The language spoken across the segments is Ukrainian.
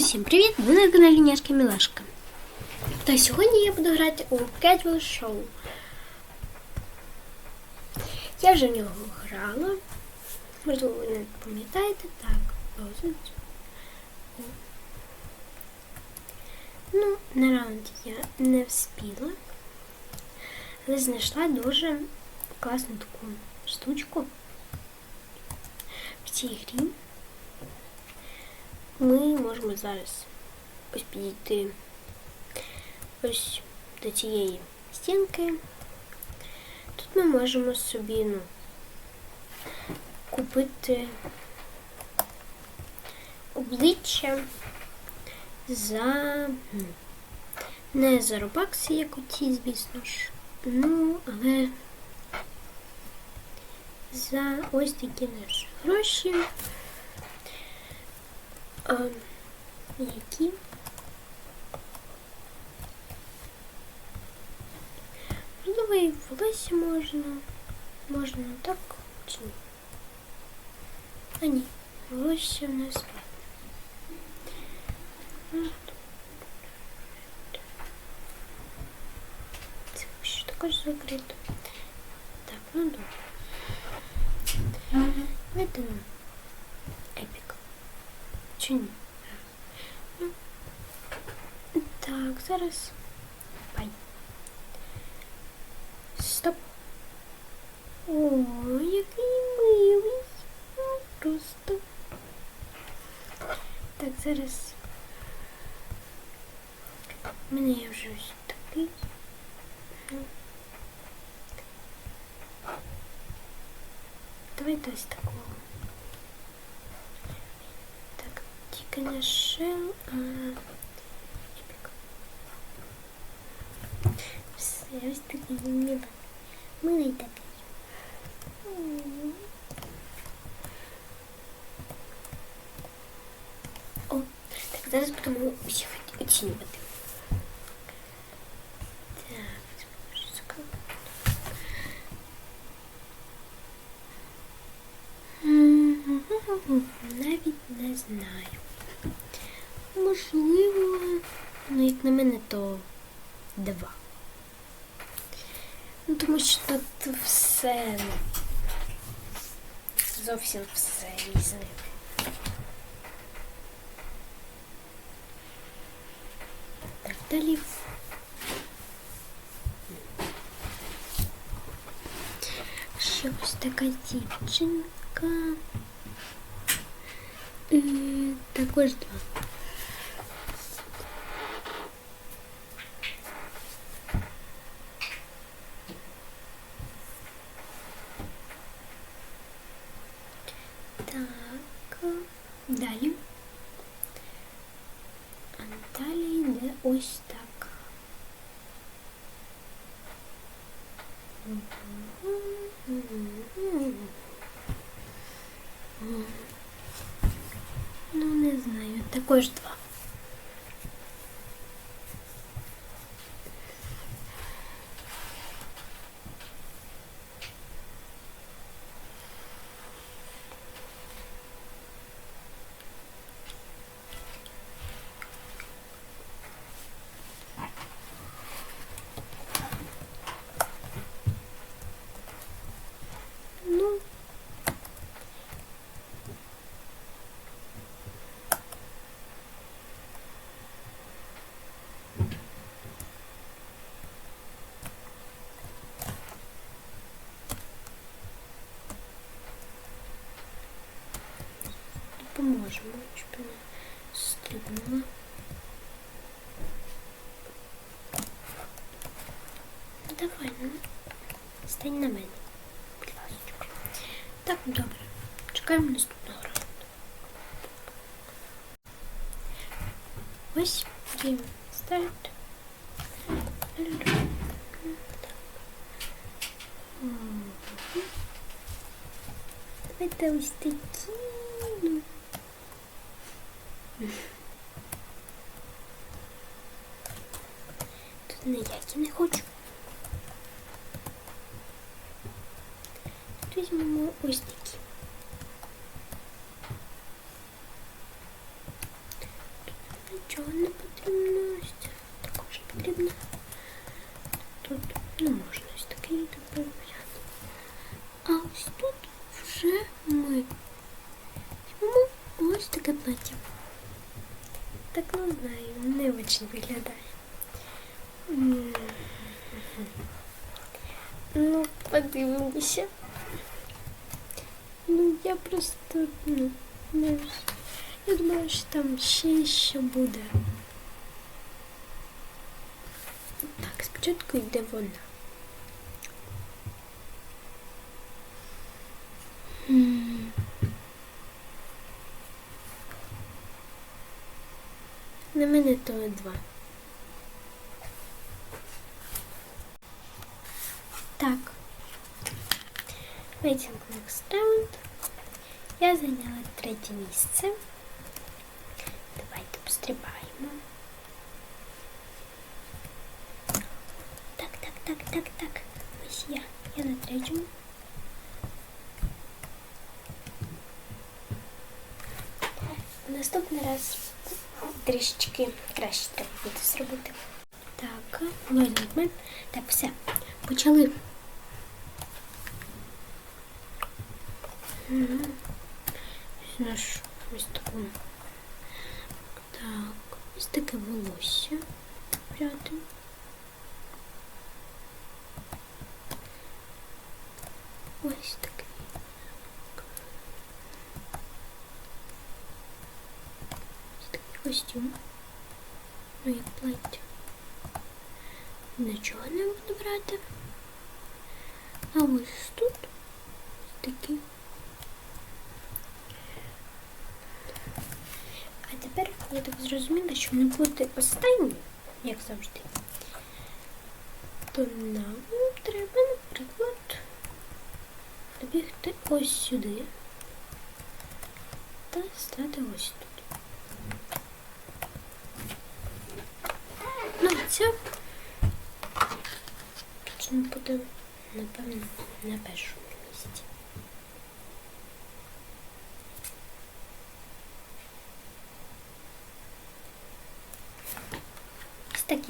Усім привіт! Ви на каналі Няшка Мілашка. Та сьогодні я буду грати у Casual Show. Я вже в нього грала. Можливо, ви не пам'ятаєте. Так, паузить. Ну, на раунді я не вспіла, але знайшла дуже класну таку штучку в цій грі ми можемо зараз ось підійти ось до цієї стінки. Тут ми можемо собі ну, купити обличчя за ну, не за робакси, як оті, звісно ж. Ну, але за ось такі наші гроші. А, які можливо і волосся можна. Можна так чи ні? А ні, волосся в нас. Це ще також закрито. Так, ну добре. Давайте ну. Чи ні? Так, зараз. Пай. Стоп. О, який милий. Ну, Просто. Так, зараз. У мене є вже ось такий. Давайте ось такого. тільки не шел, а епік. Все, ось такий милий. Милий такий. М. О, так, зараз будемо усіх оцінювати. Так, що сказати? М, Навіть не знаю. Можливо, ну як на мене, то два. Ну, тому що тут все зовсім все різне. Так, далі. Ще ось така дівчинка. Е, Також два. Так, далі. А далі йде ось так. Ну, не знаю, також два. Допоможемо, щоб вона стрибнула. Ну, Давай, ну, стань на мене. Будь ласка. Так, добре. Чекаємо наступного раунду. Ось гейм старт. Давайте ось такі. Тут ніякі не хочу. Тут візьмемо ось такі. нічого не потрібно. Ось це також потрібно. Тут не можна ось такий тепер взяти. А ось тут вже ми візьмемо ось таке плаття. Так не знаю, не очень виглядає. М. Ну, подивимося. Ну, я просто, ну, не з- я думаю, що там ще що буде. Так, спочатку йде вона. На мене то два. Так. Waiting next round. Я зайняла третє місце. Давайте пострибаємо. Так, так, так, так, так. Ось я. Я на третьому. Наступний раз трішечки краще треба буде зробити. Так, возьмемо. Так, все. Почали. Мгм. Ось Наш ось таку. Так, ось таке волосся. Пряти. Ось таке. Ось такий костюм. Ну, як плаття. Нічого не буду брати. А ось тут такі. Тепер я так зрозуміла, що не бути останнім, як завжди, то нам треба, наприклад, добігти ось сюди та стати ось тут. Ну, це точно буде, напевно, на першому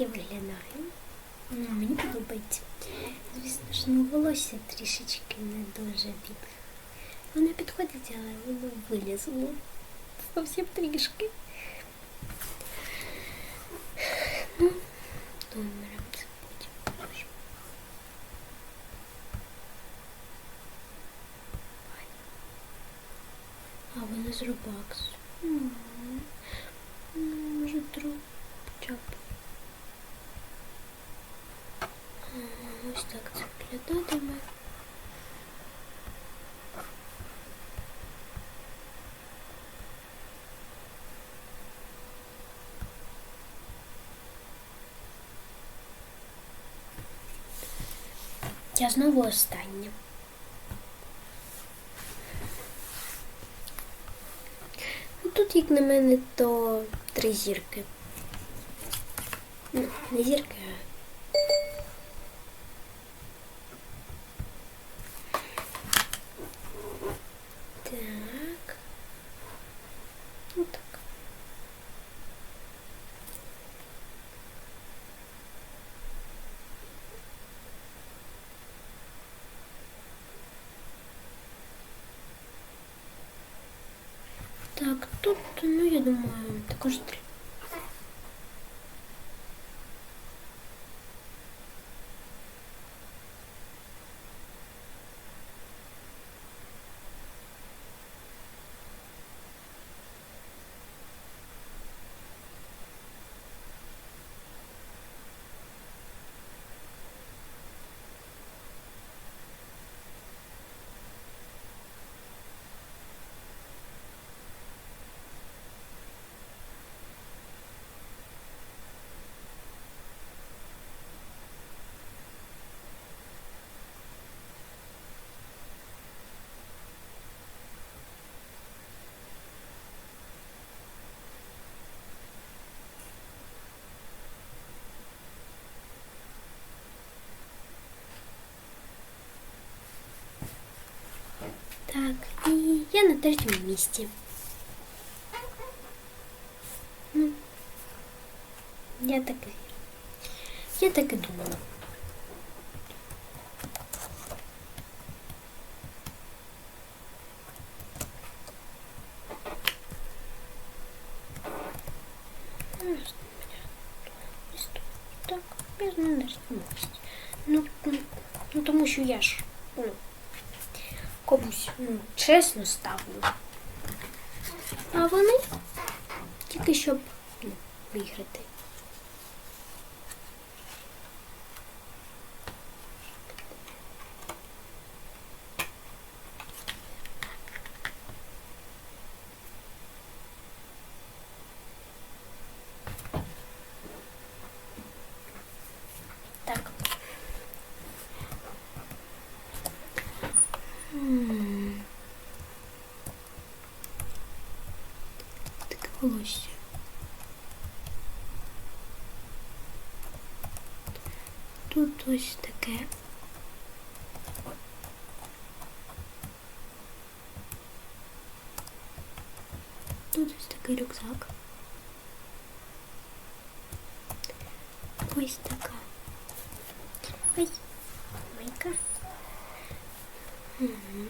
Ось так я виглядаю. Ну, Мені подобається. Звісно ж, ну, волосся трішечки не дуже бідне. Воно підходить, але воно вилізло. Зовсім трішки. Ну, добре, це потім покажу. Ой. А воно з Robux. Я знову остання. Ну, Тут, як на мене, то три зірки. Ну, не зірки, а Так. Ну так. Так, тут, ну, я думаю, також три. Так, і я на третьому місці. Ну, Я так і я так і думала. Ось тут. Так, без нервності. Ну, ну, ну, тому що я ж ну, комусь ну, чесно ставлю. А вони тільки щоб ну, виграти. Так. М. Таке волосся. Тут ось таке. Тут ось такий рюкзак. Ось така. Ой, майка. Угу.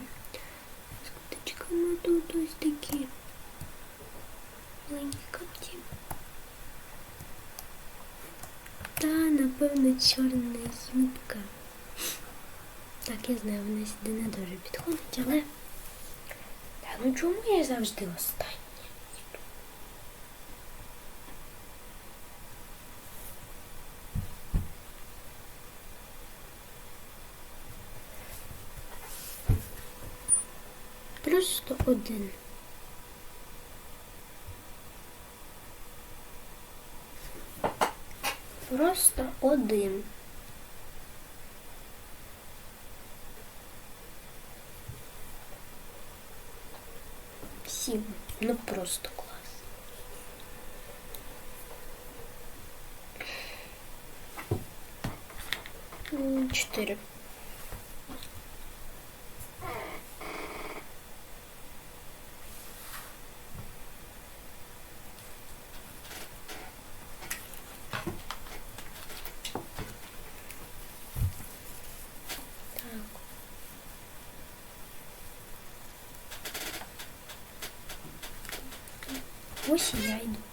З куточками тут ось такі маленькі капці. Та, напевно, чорна юбка. Так, я знаю, вона сюди не дуже підходить, але. Та ну чому я завжди остання? Просто один. Просто один. Сім. Ну просто клас. Чотири. Ось і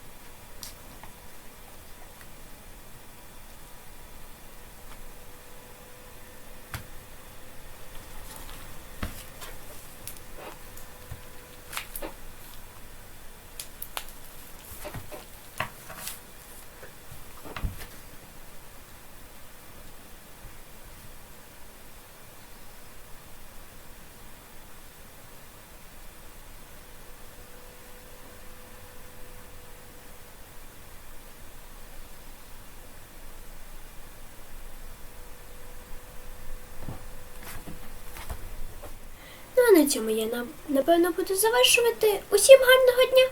на цьому я напевно буду завершувати. Усім гарного дня!